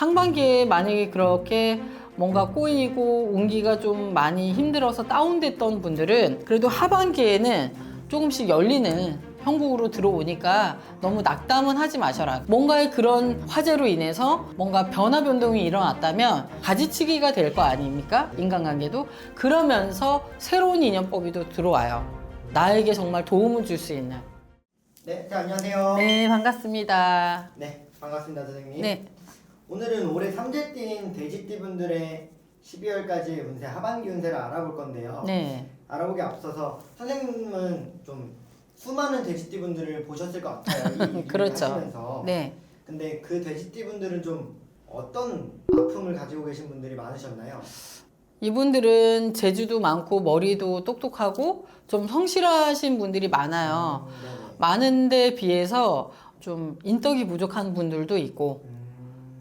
상반기에 만약에 그렇게 뭔가 꼬이고 운기가 좀 많이 힘들어서 다운됐던 분들은 그래도 하반기에는 조금씩 열리는 형국으로 들어오니까 너무 낙담은 하지 마셔라. 뭔가의 그런 화재로 인해서 뭔가 변화 변동이 일어났다면 가지치기가 될 거 아닙니까? 인간관계도. 그러면서 새로운 인연법이 또 들어와요. 나에게 정말 도움을 줄 수 있는. 네, 자, 안녕하세요. 네, 반갑습니다. 네, 반갑습니다, 선생님. 네. 오늘은 올해 삼재띠인 돼지띠 분들의 12월까지 운세 하반기 운세를 알아볼 건데요. 네. 알아보기 앞서서 선생님은 좀 수많은 돼지띠 분들을 보셨을 것 같아요. 이 그렇죠. 하시면서. 네. 근데 그 돼지띠 분들은 좀 어떤 아픔을 가지고 계신 분들이 많으셨나요? 이분들은 재주도 많고 머리도 똑똑하고 좀 성실하신 분들이 많아요. 음, 네네. 많은데 비해서 좀 인덕이 부족한 분들도 있고, 음,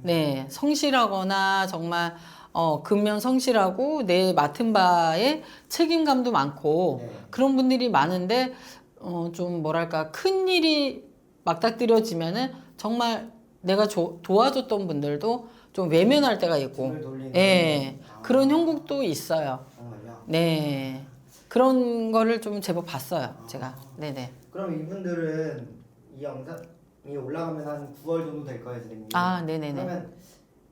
네, 성실하거나 정말 어, 근면 성실하고 내 맡은 바에 책임감도 많고 네. 그런 분들이 많은데 어, 좀 뭐랄까 큰 일이 막닥뜨려지면은 정말 내가 조- 도와줬던 분들도 좀 외면할 때가 있고, 예, 아, 그런 형국도 있어요. 네, 그런 거를 좀 제법 봤어요, 제가. 네네. 그럼 이분들은 이 영상이 올라가면 한 9월 정도 될 거예요, 선생님. 아, 네네네. 그러면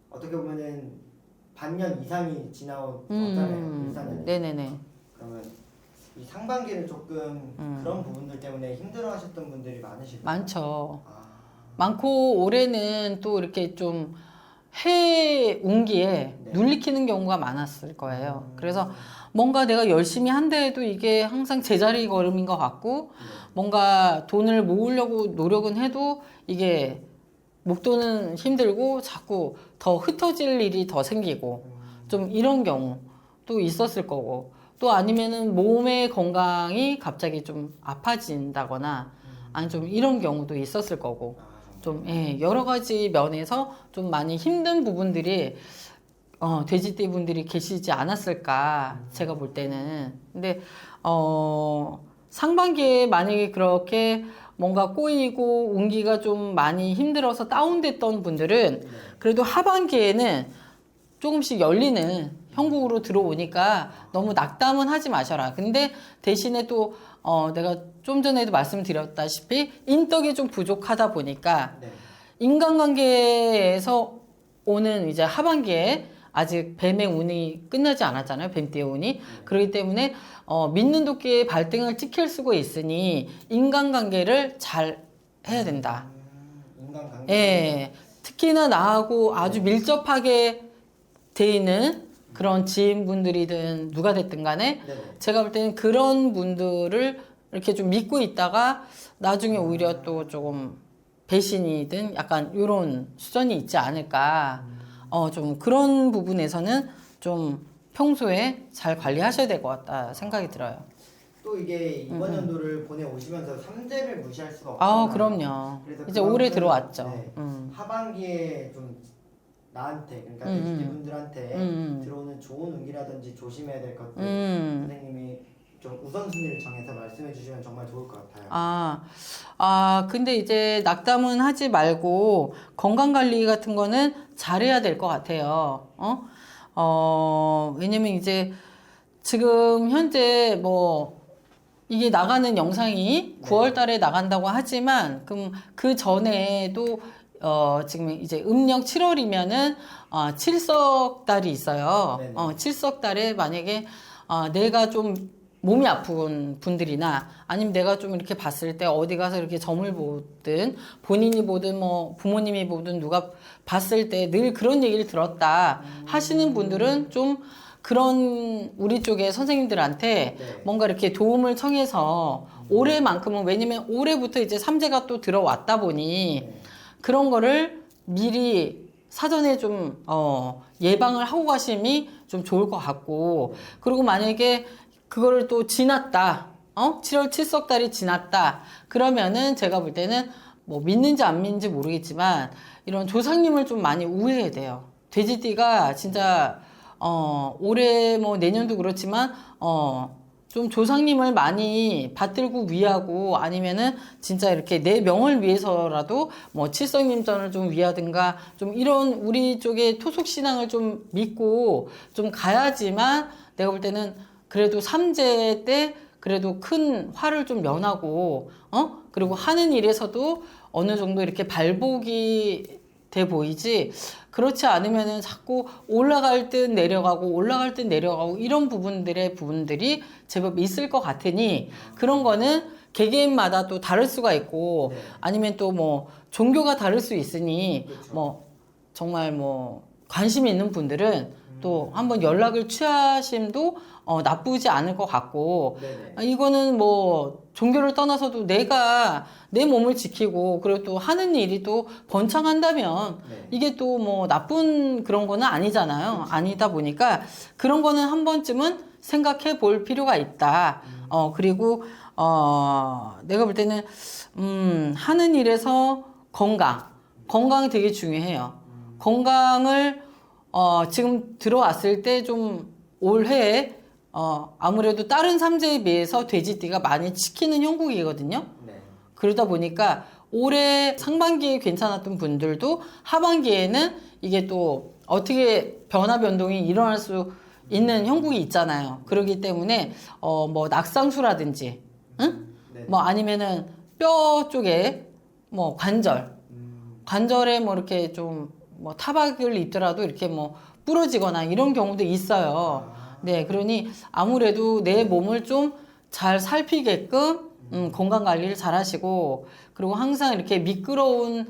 어떻게 보면은 반년 이상이 지나왔잖아요. 음, 1, 네네네. 그러면 이 상반기는 조금 음. 그런 부분들 때문에 힘들어하셨던 분들이 많으실 거예요. 많죠. 아, 많고 올해는 또 이렇게 좀 해 운기에 네. 눌리키는 경우가 많았을 거예요. 음. 그래서 뭔가 내가 열심히 한다 해도 이게 항상 제자리 걸음인 것 같고 네. 뭔가 돈을 모으려고 노력은 해도 이게 목돈은 힘들고 자꾸 더 흩어질 일이 더 생기고 음, 좀 이런 경우도 있었을 거고 또 아니면은 몸의 건강이 갑자기 좀 아파진다거나 아니 좀 이런 경우도 있었을 거고. 좀 예, 여러 가지 면에서 좀 많이 힘든 부분들이 어, 돼지띠 분들이 계시지 않았을까 제가 볼 때는 근데 어 상반기에 만약에 그렇게 뭔가 꼬이고 운기가 좀 많이 힘들어서 다운됐던 분들은 네. 그래도 하반기에는 조금씩 열리는 형국으로 들어오니까 너무 낙담은 하지 마셔라. 근데 대신에 또, 어, 내가 좀 전에도 말씀드렸다시피 인덕이 좀 부족하다 보니까 네. 인간관계에서 오는 이제 하반기에 아직 뱀의 운이 끝나지 않았잖아요. 뱀띠의 운이. 그렇기 때문에 어, 믿는 도끼에 발등을 찍힐 수가 있으니 인간관계를 잘 해야 된다. 음, 인간관계. 예. 특히나 나하고 아주 밀접하게 돼 있는 그런 지인분들이든 누가 됐든 간에 네네. 제가 볼 때는 그런 분들을 이렇게 좀 믿고 있다가 나중에 오히려 또 조금 배신이든 약간 이런 수준이 있지 않을까. 어, 좀 그런 부분에서는 좀 평소에 잘 관리하셔야 될 것 같다 생각이 들어요. 또 이게 이번 연도를 보내 오시면서 삼재를 무시할 수가 음, 아, 없잖아요. 그럼요. 그래서 이제 그만큼, 올해 들어왔죠. 네. 음. 하반기에 좀 나한테 그러니까 음, 돼지띠 음. 분들한테 음. 들어오는 좋은 운기라든지 조심해야 될 것들 음. 선생님이 좀 우선순위를 정해서 말씀해 주시면 정말 좋을 것 같아요. 아, 아, 근데 이제 낙담은 하지 말고 건강 관리 같은 거는 잘해야 될 것 같아요. 어? 어, 왜냐면 이제 지금 현재 뭐 이게 나가는 영상이 9월 달에 나간다고 하지만 그럼 그 전에도 어, 지금 이제 음력 7월이면은 어, 칠석 달이 있어요. 네네. 어, 칠석 달에 만약에 어, 내가 좀 몸이 아픈 분들이나 아니면 내가 좀 이렇게 봤을 때 어디 가서 이렇게 점을 보든 본인이 보든 뭐 부모님이 보든 누가 봤을 때 늘 그런 얘기를 들었다 하시는 분들은 좀 그런 우리 쪽에 선생님들한테 네. 뭔가 이렇게 도움을 청해서 올해만큼은 왜냐면 올해부터 이제 삼재가 또 들어왔다 보니 네. 그런 거를 미리 사전에 좀, 어, 예방을 하고 가심이 좀 좋을 것 같고, 그리고 만약에 그거를 또 지났다, 어? 7월 7석달이 지났다, 그러면은 제가 볼 때는 뭐 믿는지 안 믿는지 모르겠지만, 이런 조상님을 좀 많이 우회해야 돼요. 돼지띠가 진짜, 어, 올해 뭐 내년도 그렇지만, 어, 좀 조상님을 많이 받들고 위하고 아니면은 진짜 이렇게 내 명을 위해서라도 뭐 칠성님전을 좀 위하든가 좀 이런 우리 쪽의 토속 신앙을 좀 믿고 좀 가야지만 내가 볼 때는 그래도 삼재 때 그래도 큰 화를 좀 면하고 어 그리고 하는 일에서도 어느 정도 이렇게 발복이 돼 보이지 그렇지 않으면은 자꾸 올라갈 듯 내려가고 올라갈 듯 내려가고 이런 부분들의 부분들이 제법 있을 것 같으니 그런 거는 개개인마다 또 다를 수가 있고 네. 아니면 또 뭐 종교가 다를 수 있으니 그렇죠. 뭐 정말 뭐 관심 있는 분들은 또 한번 연락을 취하심도 어, 나쁘지 않을 것 같고 네네. 아, 이거는 뭐 종교를 떠나서도 내가 내 몸을 지키고 그리고 또 하는 일이 또 번창한다면 네. 이게 또 뭐 나쁜 그런 거는 아니잖아요. 아니다 보니까 그런 거는 한 번쯤은 생각해 볼 필요가 있다. 어, 그리고, 어, 내가 볼 때는, 음, 하는 일에서 건강. 건강이 되게 중요해요. 건강을, 어, 지금 들어왔을 때 좀 올해, 어, 아무래도 다른 삼재에 비해서 돼지띠가 많이 지키는 형국이거든요. 네. 그러다 보니까 올해 상반기에 괜찮았던 분들도 하반기에는 이게 또 어떻게 변화 변동이 일어날 수 있는 형국이 있잖아요. 그렇기 때문에 어 뭐 낙상수라든지 응? 네. 뭐 아니면은 뼈 쪽에 뭐 관절 음, 관절에 뭐 이렇게 좀 뭐 타박을 입더라도 이렇게 뭐 부러지거나 이런 경우도 있어요. 아, 네, 그러니 아무래도 내 몸을 좀 잘 살피게끔 음, 건강 관리를 잘 하시고 그리고 항상 이렇게 미끄러운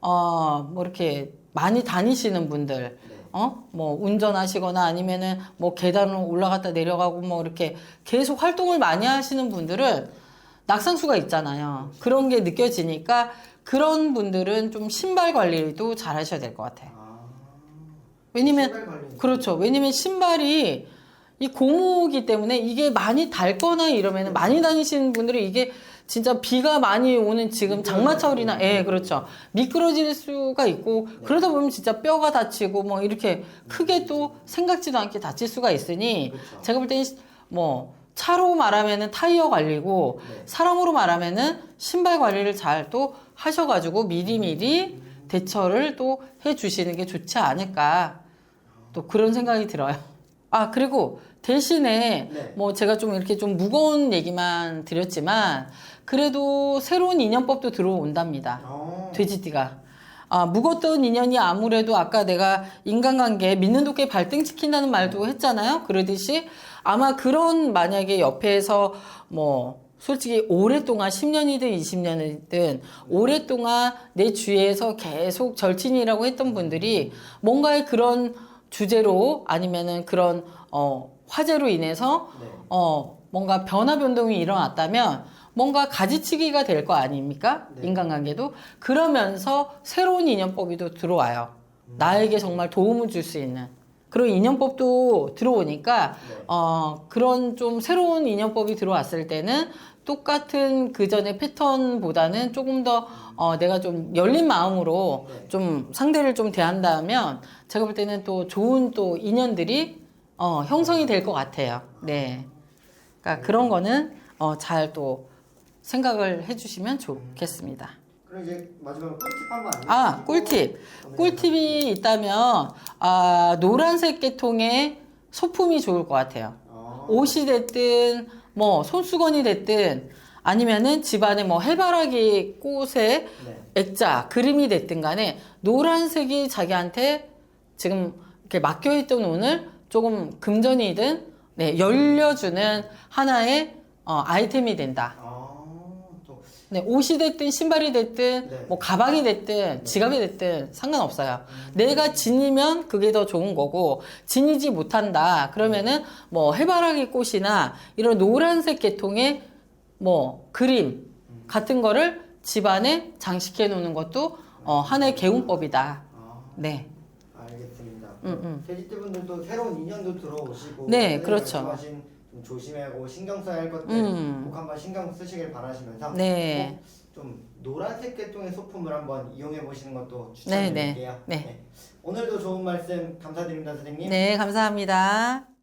어 뭐 이렇게 많이 다니시는 분들 네. 어뭐 운전하시거나 아니면은 뭐 계단을 올라갔다 내려가고 뭐 이렇게 계속 활동을 많이 하시는 분들은 낙상수가 있잖아요. 그런 게 느껴지니까 그런 분들은 좀 신발 관리도 잘 하셔야 될 것 같아요. 아, 왜냐면 신발 관리. 그렇죠. 왜냐면 신발이 이 고무기 때문에 이게 많이 닳거나 이러면 많이 다니시는 분들은 이게 진짜 비가 많이 오는 지금 장마철이나 예 그렇죠 미끄러질 수가 있고 그러다 보면 진짜 뼈가 다치고 뭐 이렇게 크게 또 생각지도 않게 다칠 수가 있으니 그렇죠. 제가 볼 때는 뭐 차로 말하면은 타이어 관리고 네. 사람으로 말하면은 신발 관리를 잘 또 하셔가지고 미리미리 대처를 또 해주시는 게 좋지 않을까 또 그런 생각이 들어요. 아 그리고 대신에 네. 뭐 제가 좀 이렇게 좀 무거운 얘기만 드렸지만 그래도 새로운 인연법도 들어온답니다. 어, 돼지띠가. 아, 묵었던 인연이 아무래도 아까 내가 인간관계 믿는 도끼 발등시킨다는 말도 했잖아요. 그러듯이 아마 그런 만약에 옆에서 뭐 솔직히 오랫동안 10년이든 20년이든 오랫동안 내 주위에서 계속 절친이라고 했던 분들이 뭔가의 그런 주제로 아니면은 그런 어 화제로 인해서 네. 어, 뭔가 변화 변동이 일어났다면 뭔가 가지치기가 될 거 아닙니까? 네. 인간관계도. 그러면서 새로운 인연법이 또 들어와요. 나에게 정말 도움을 줄 수 있는. 그런 인연법도 들어오니까, 네. 어, 그런 좀 새로운 인연법이 들어왔을 때는 똑같은 그 전의 패턴보다는 조금 더, 어, 내가 좀 열린 마음으로 네. 좀 상대를 좀 대한다면 제가 볼 때는 또 좋은 또 인연들이 어, 형성이 될 것 같아요. 네. 그러니까 그런 거는 어, 잘 또 생각을 해주시면 좋겠습니다. 그럼 이제 마지막으로 꿀팁 한번 아, 꿀팁. 꿀팁이 있다면 아, 노란색 계통의 소품이 좋을 것 같아요. 어, 옷이 됐든 뭐 손수건이 됐든 아니면은 집안에 뭐 해바라기 꽃에 네. 액자 그림이 됐든 간에 노란색이 자기한테 지금 이렇게 막혀있던 운을 조금 금전이든 네, 열려주는 하나의 어, 아이템이 된다. 아, 또 네, 옷이 됐든 신발이 됐든 네. 뭐 가방이 됐든 지갑이 됐든 상관없어요. 내가 지니면 그게 더 좋은 거고 지니지 못한다. 그러면은 뭐 해바라기 꽃이나 이런 노란색 계통의 뭐 그림 같은 거를 집안에 장식해 놓는 것도 어, 하나의 개운법이다. 아, 네. 알겠습니다. 음, 음. 돼지띠 분들도 새로운 인연도 들어오시고 네, 그렇죠. 말씀하신 좀 조심하고 신경 써야 할 것들 음. 꼭 한번 신경 쓰시길 바라시면서 네. 꼭좀 노란색 계통의 소품을 한번 이용해 보시는 것도 네, 네. 추천드릴게요. 네. 오늘도 좋은 말씀 감사드립니다, 선생님. 네, 감사합니다.